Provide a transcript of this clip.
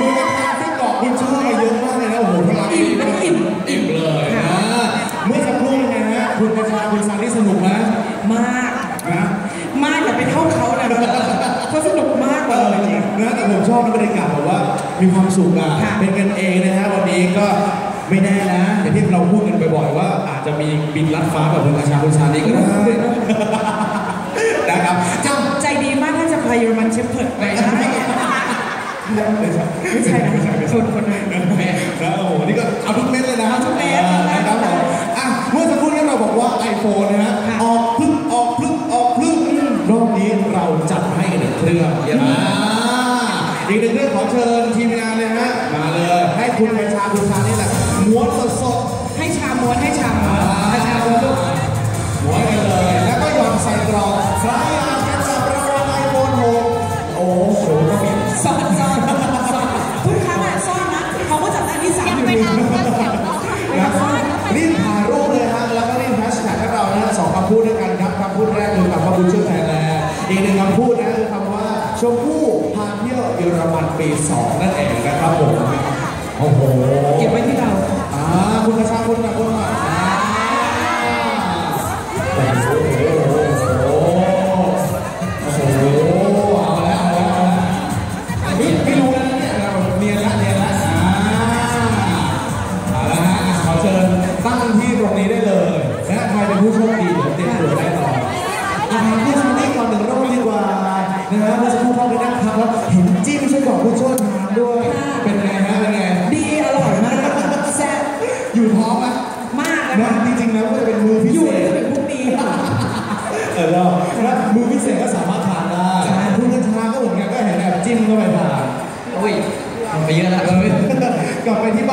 มือทานไส้กรอกคุณช่อมาเยอะมากเลยนะโอ้โหพลังอิ่มอิ่มอิ่มเลยอ่าเมื่อสักครู่ยังไงฮะคุณกระชาคุณซานี่สนุกไหมมากนะมากอย่าไปเท่าเขานะเขาสนุกมากเลยจริงนะแต่ผมชอบบรรยากาศแบบว่ามีความสุขอะเป็นกันเองนะฮะวันนี้ก็ไม่แน่นะอย่างที่เราพูดกันบ่อยๆว่า อาจจะมีบินลัดฟ้าแบบคุณกระชาคุณซานี่ก็ได้นะครับจ้าใจดีมากถ้าจะพายเยอรมันเชฟเพิร์ดไปได้ ไม่ใช่นะคนคนนั้นนะโอ้โหนี่ก็เอาทุกเม็ดเลยนะทุกเม็ดนะครับผมอะเมื่อสักครู่นี้เราบอกว่า iPhone นะฮะออกพึ่งออกพึ่งออกพึ่งรอบนี้เราจัดให้หนึ่งเครื่องอ่าอีกหนึ่งเครื่องขอเชิญทีมงานเลยฮะมาเลยให้คุณไพชาคุณชานี่แหละม้วนสดให้ชาม้วนให้ชาม้วนให้ชาม้วนม้วนกันเลยแล้วก็ยอดใส่กรอบใค อีกหนึ่งคำพูดนะคือคำว่าชมพู่พาเที่ยวเยอรมันปีสองนั่นเองนะครับผมโอ้โห เก็บไว้ที่เรา ฮะเมื่อสักครู่พ่อได้นั่งพักแล้วเห็นจิ้มช่วยบอกผู้โชคทานด้วยเป็นไงฮะเป็นไงดีอร่อยมากแซ่บอยู่ท้องไหมมากเลยนะค่ะจริงๆแล้วก็จะเป็นมือพิอเศยู่ษได้ถึงพรุ่งนี้ค่ะ เออแล้วนะมือพิเศษก็สามารถทานได้คุณกัญชาก็เหมือนกันก็เห็นแอบจิ้มเข้าไปทานอุ้ยทำไปเยอะแล้วเออกลับไปที่